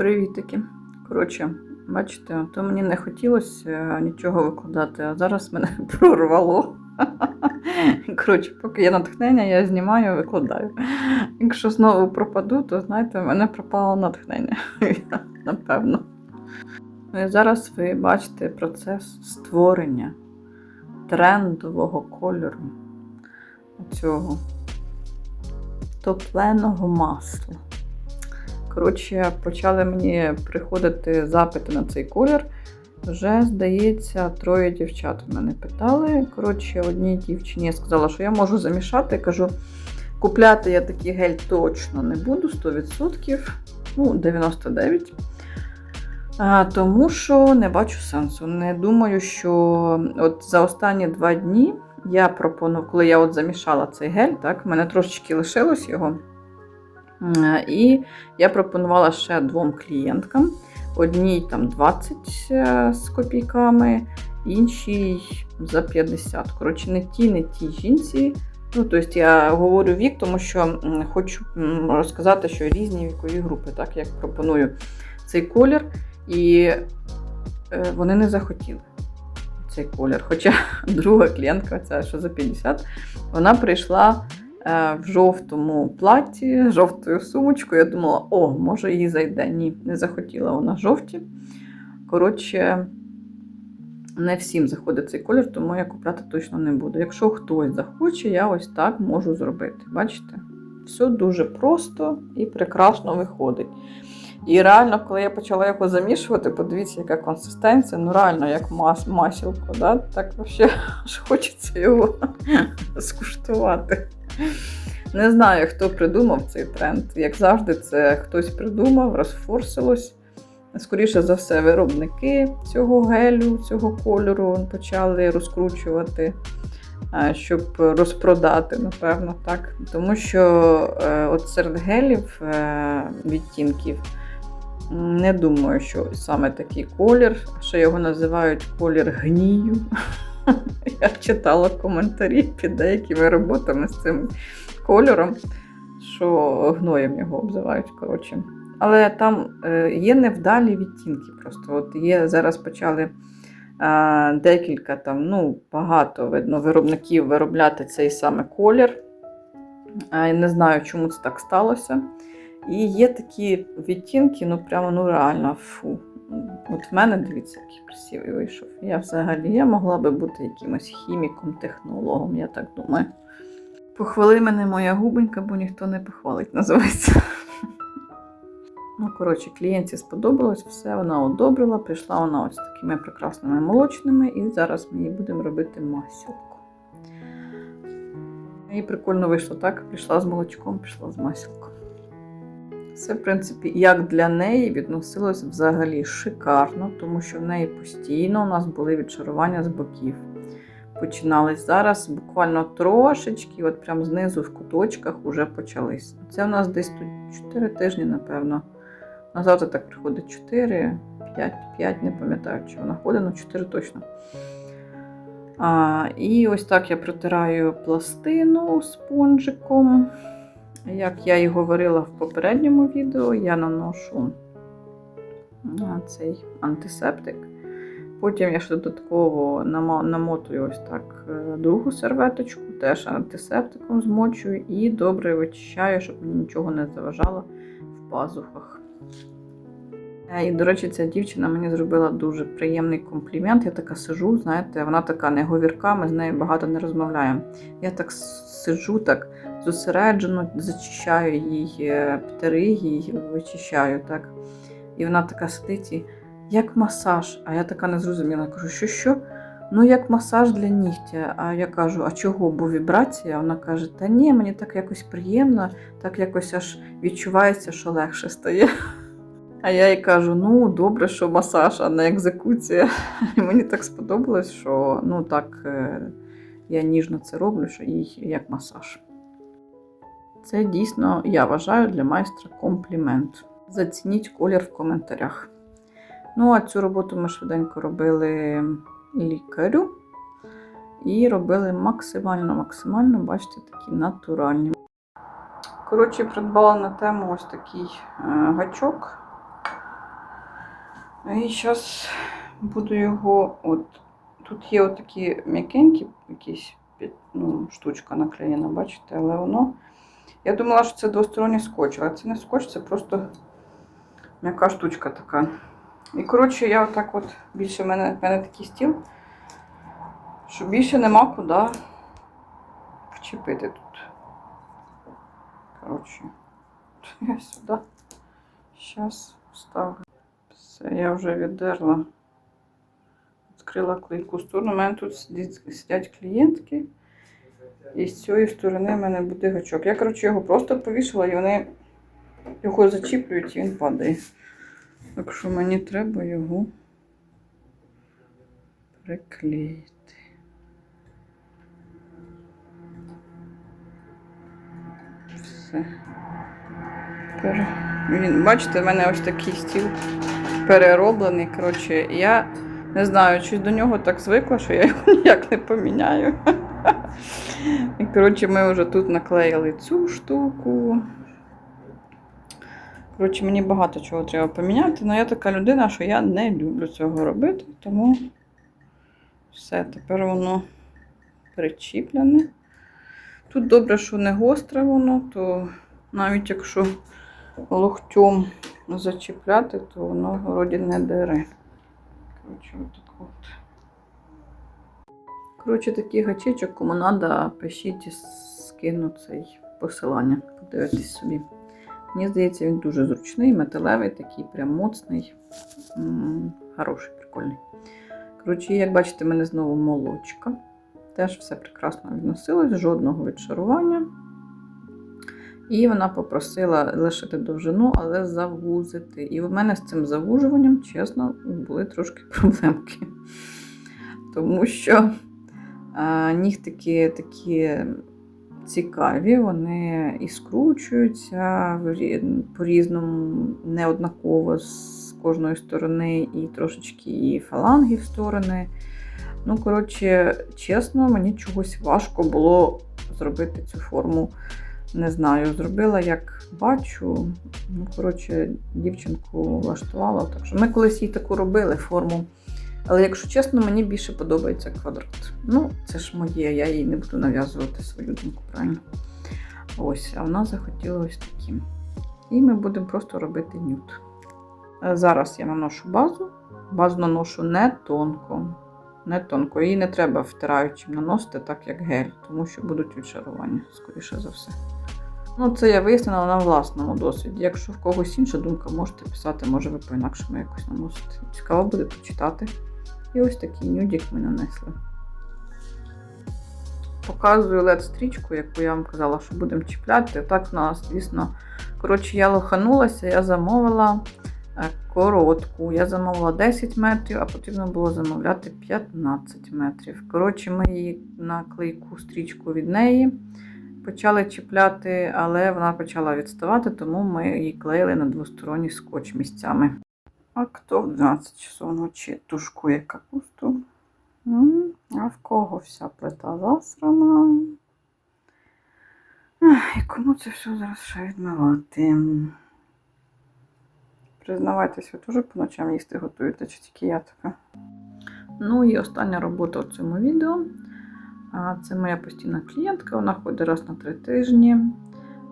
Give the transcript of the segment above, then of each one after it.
Привітики. Коротше, бачите, то мені не хотілося е, нічого викладати, а зараз мене прорвало. Коротше, поки є натхнення, я знімаю, викладаю. Якщо знову пропаду, то знаєте, в мене пропало натхнення. Напевно. Ну і зараз ви бачите процес створення трендового кольору цього топленого масла. Коротше, почали мені приходити запити на цей колір. Вже, здається, троє дівчат мене питали. Коротше, одній дівчині я сказала, що я можу замішати. Кажу, купляти я такий гель точно не буду, 100%, ну, 99%. А, тому що не бачу сенсу. Не думаю, що от за останні два дні я пропоную, коли я от замішала цей гель, так, в мене трошечки лишилось його. І я пропонувала ще двом клієнткам. Одній там 20 е, з копійками, іншій за 50. Коротше, не ті, не ті жінці. Ну, тобто я говорю вік, тому що хочу розказати, що різні вікові групи, так як пропоную цей колір. І е, вони не захотіли цей колір. Хоча друга клієнтка, ця що за 50, вона прийшла в жовтому платі, з жовтою сумочкою. Я думала, о, може їй зайде. Ні, не захотіла вона жовті. Коротше, не всім заходить цей колір, тому я купляти точно не буду. Якщо хтось захоче, я ось так можу зробити. Бачите? Все дуже просто і прекрасно виходить. І реально, коли я почала його замішувати, подивіться, яка консистенція, ну реально, як мас, масілко, да? так взагалі хочеться його скуштувати. Не знаю, хто придумав цей тренд. Як завжди, це хтось придумав, розфорсилось. Скоріше за все, виробники цього гелю, цього кольору почали розкручувати, е, щоб розпродати, напевно, так. Тому що е, от серед гелів е, відтінків не думаю, що саме такий колір, що його називають колір гнію. Я читала коментарі під деякими роботами з цим кольором, що гноєм його обзивають. коротше. Але там е, є невдалі відтінки. Просто от є зараз почали декілька там, ну, багато видно, виробників виробляти цей саме колір. Не знаю, чому це так сталося. І є такі відтінки, ну прямо ну реально фу. От в мене, дивіться, який красивий вийшов. Я взагалі я могла би бути якимось хіміком, технологом, я так думаю. Похвали мене моя губонька, бо ніхто не похвалить, називається. Ну, коротше, клієнтці сподобалось, все вона одобрила. Прийшла вона ось такими прекрасними молочними, і зараз ми їй будемо робити масілку. І прикольно вийшло так. Прийшла з молочком, пішла з масілком. Це, в принципі, як для неї відносилось взагалі шикарно, тому що в неї постійно у нас були відшарування з боків. Починались зараз буквально трошечки, от прям знизу в куточках вже почались. Це у нас десь тут 4 тижні, напевно. На завтра так приходить 4, 5, 5, не пам'ятаю, чи вона ходить, ну 4 точно. А, І ось так я протираю пластину спонжиком. Як я і говорила в попередньому відео, я наношу цей антисептик. Потім я ще додатково намотую ось так е, другу серветочку, теж антисептиком змочую і добре вичищаю, щоб мені нічого не заважало в пазухах. Е, І, до речі, ця дівчина мені зробила дуже приємний комплімент. Я така сижу, знаєте, вона така неговірка, ми з нею багато не розмовляємо. Я так сиджу, так зосереджено, зачищаю їй е, птериги, їй вичищаю. так. І вона така сидить і як масаж. А я така не зрозуміла. Кажу, що що? Ну, як масаж для нігтя. А я кажу, а чого? Бо вібрація? Вона каже, та ні, мені так якось приємно, так якось аж відчувається, що легше стає. А я їй кажу: ну, добре, що масаж, а не екзекуція. І мені так сподобалось, що ну так е, я ніжно це роблю, що їй як масаж. Це дійсно, я вважаю, для майстра комплімент. Зацініть колір в коментарях. Ну, а цю роботу ми швиденько робили лікарю. І робили максимально-максимально, бачите, такі натуральні. Коротше, придбала на тему ось такий е, гачок І зараз буду його. От, тут є отакі м'якенькі, якісь ну, штучка наклеєна, бачите, але воно. Я думала, що це двосторонній скотч, але це не скотч, це просто м'яка штучка така. І коротше, я отак от більше в мене, в мене такий стіл, що більше нема куди вчепити тут. Коротше, я сюди. Зараз вставлю. Все, я вже віддерла. Відкрила клейку сторону. У мене тут сидять клієнтки. І з цієї сторони в мене буде гачок. Я, коротше, його просто повішала і вони його зачіплюють і він падає. Так що мені треба його приклеїти. Все. Тепер Він, бачите, в мене ось такий стіл перероблений. Коротше, я не знаю, чи до нього так звикла, що я його ніяк не поміняю. І, коротше, ми вже тут наклеїли цю штуку. Коротше, мені багато чого треба поміняти, але я така людина, що я не люблю цього робити, тому все, тепер воно причіплене. Тут добре, що не гостре воно, то навіть якщо локтем зачіпляти, то воно вроді не дере. Коротше, от. Коротше, такий гачечок, кому треба, пишіть і скину цей посилання. Подивитись собі. Мені здається, він дуже зручний, металевий, такий прям моцний. Хороший, прикольний. Коротше, як бачите, в мене знову молочка. Теж все прекрасно відносилось, жодного відшарування. І вона попросила лишити довжину, але завузити. І в мене з цим завужуванням, чесно, були трошки проблемки. Тому що нігтики такі цікаві, вони і скручуються по-різному, неоднаково з кожної сторони, і трошечки і фаланги в сторони. Ну, коротше, чесно, мені чогось важко було зробити цю форму. Не знаю, зробила як бачу. Ну, коротше, дівчинку влаштувала. Так що ми колись їй таку робили форму. Але якщо чесно, мені більше подобається квадрат. Ну, це ж моє, я їй не буду нав'язувати свою думку, правильно? Ось, а вона захотіла ось такі. І ми будемо просто робити нюд. Е, Зараз я наношу базу. Базу наношу не тонко. Не тонко. Її не треба втираючим наносити, так як гель, тому що будуть відшарування, скоріше за все. Ну, це я вияснила на власному досвіді. Якщо в когось інша думка, можете писати, може ви по-інакшому якось наносите. Цікаво буде почитати. І ось такий нюдік ми нанесли. Показую led стрічку, яку я вам казала, що будемо чіпляти. Так в нас, звісно, коротше, я лоханулася, я замовила е, коротку. Я замовила 10 метрів, а потрібно було замовляти 15 метрів. Коротше, ми її на клейку стрічку від неї почали чіпляти, але вона почала відставати, тому ми її клеїли на двосторонній скотч місцями. А хто в 12 часов ночі тушкує капусту? А в кого вся плита засрана? І кому це все зараз ще відмивати? Признавайтесь, ви теж по ночам їсти готуєте, чи тільки я така? Ну і остання робота в цьому відео. Це моя постійна клієнтка, вона ходить раз на три тижні.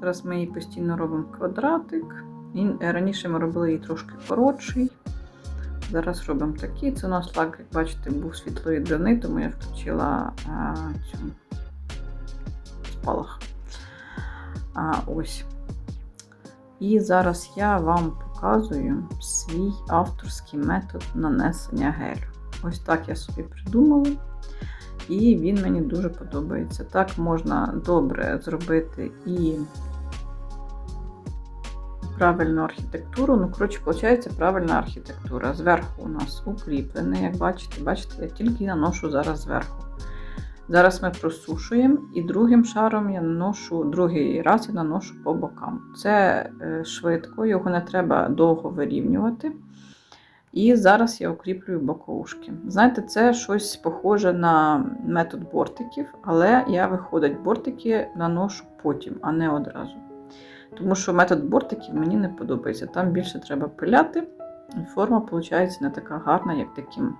Зараз ми їй постійно робимо квадратик. І е, раніше ми робили її трошки коротший. Зараз робимо такий. Це у нас лак, як бачите, був світловідбивний, тому я включила а, цю спалах. А, ось. І зараз я вам показую свій авторський метод нанесення гелю. Ось так я собі придумала. І він мені дуже подобається. Так можна добре зробити і правильну архітектуру. Ну, коротше, виходить правильна архітектура. Зверху у нас укріплений, як бачите, бачите, я тільки наношу зараз зверху. Зараз ми просушуємо, і другим шаром я наношу, другий раз я наношу по бокам. Це е, швидко, його не треба довго вирівнювати. І зараз я укріплюю боковушки. Знаєте, це щось похоже на метод бортиків, але я виходить, бортики наношу потім, а не одразу. Тому що метод бортиків мені не подобається. Там більше треба пиляти, І форма, виходить, не така гарна, як таким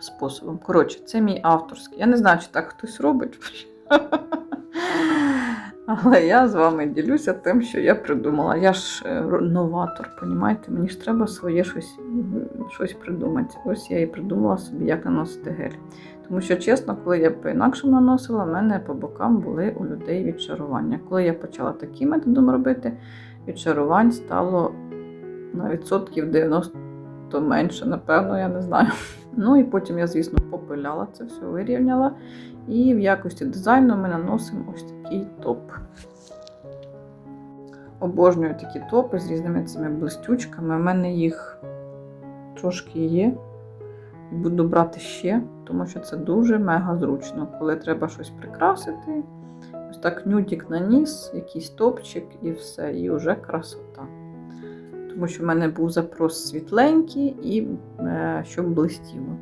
способом. Коротше, це мій авторський. Я не знаю, чи так хтось робить. Але я з вами ділюся тим, що я придумала. Я ж е, новатор, понімаєте? Мені ж треба своє щось, щось придумати. Ось я і придумала собі, як наносити гель. Тому що, чесно, коли я по-інакшому наносила, в мене по бокам були у людей відчарування. Коли я почала таким методом робити, відчарувань стало на відсотків 90 менше, напевно, я не знаю. Ну і потім я, звісно, попиляла це все, вирівняла. І в якості дизайну ми наносимо ось такий топ. Обожнюю такі топи з різними цими блистючками. У мене їх трошки є. Буду брати ще, тому що це дуже мега зручно, коли треба щось прикрасити. Ось так нюдік наніс, якийсь топчик і все, і вже красота. Тому що в мене був запрос світленький і е, щоб блистіло.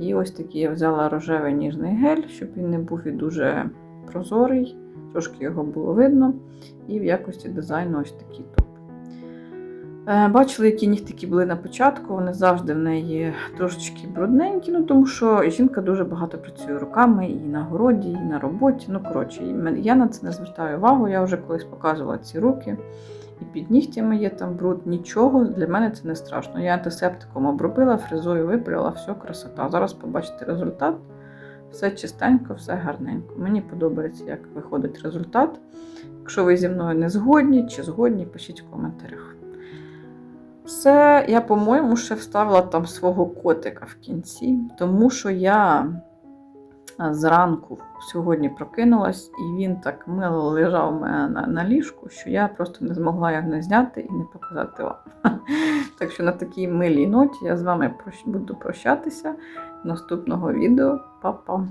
І ось такий я взяла рожевий ніжний гель, щоб він не був і дуже прозорий, трошки його було видно. І в якості дизайну ось такий топ. Е, Бачили, які нігтики були на початку. Вони завжди в неї трошечки брудненькі, ну тому що жінка дуже багато працює руками і на городі, і на роботі. Ну, коротше, я на це не звертаю увагу. Я вже колись показувала ці руки. І під нігтями є там бруд, нічого. Для мене це не страшно. Я антисептиком обробила, фрезою випряла, все, красота. Зараз побачите результат. Все чистенько, все гарненько. Мені подобається, як виходить результат. Якщо ви зі мною не згодні чи згодні, пишіть в коментарях. Все, я, по-моєму, ще вставила там свого котика в кінці, тому що я зранку сьогодні прокинулась, і він так мило лежав мене на, на ліжку, що я просто не змогла його не зняти і не показати вам. Так що на такій милій ноті я з вами буду прощатися. Наступного відео. Па-па!